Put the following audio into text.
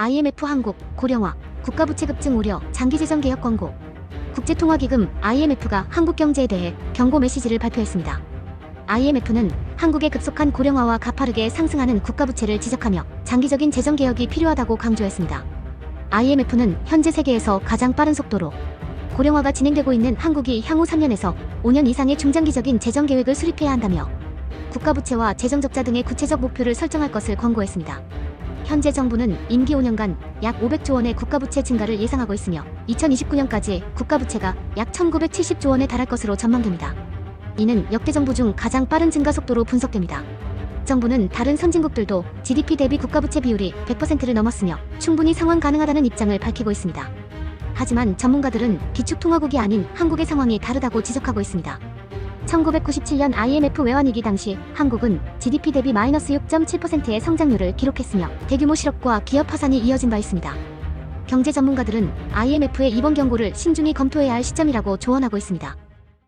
IMF 한국, 고령화, 국가부채 급증 우려, 장기재정 개혁 권고. 국제통화기금 IMF가 한국 경제에 대해 경고 메시지를 발표했습니다. IMF는 한국의 급속한 고령화와 가파르게 상승하는 국가부채를 지적하며 장기적인 재정 개혁이 필요하다고 강조했습니다. IMF는 현재 세계에서 가장 빠른 속도로 고령화가 진행되고 있는 한국이 향후 3년에서 5년 이상의 중장기적인 재정 계획을 수립해야 한다며 국가부채와 재정적자 등의 구체적 목표를 설정할 것을 권고했습니다. 현재 정부는 임기 5년간 약 500조 원의 국가부채 증가를 예상하고 있으며 2029년까지 국가부채가 약 1970조 원에 달할 것으로 전망됩니다. 이는 역대 정부 중 가장 빠른 증가 속도로 분석됩니다. 정부는 다른 선진국들도 GDP 대비 국가부채 비율이 100%를 넘었으며 충분히 상환 가능하다는 입장을 밝히고 있습니다. 하지만 전문가들은 기축통화국이 아닌 한국의 상황이 다르다고 지적하고 있습니다. 1997년 IMF 외환위기 당시 한국은 GDP 대비 마이너스 6.7%의 성장률을 기록했으며 대규모 실업과 기업 파산이 이어진 바 있습니다. 경제 전문가들은 IMF의 이번 경고를 신중히 검토해야 할 시점이라고 조언하고 있습니다.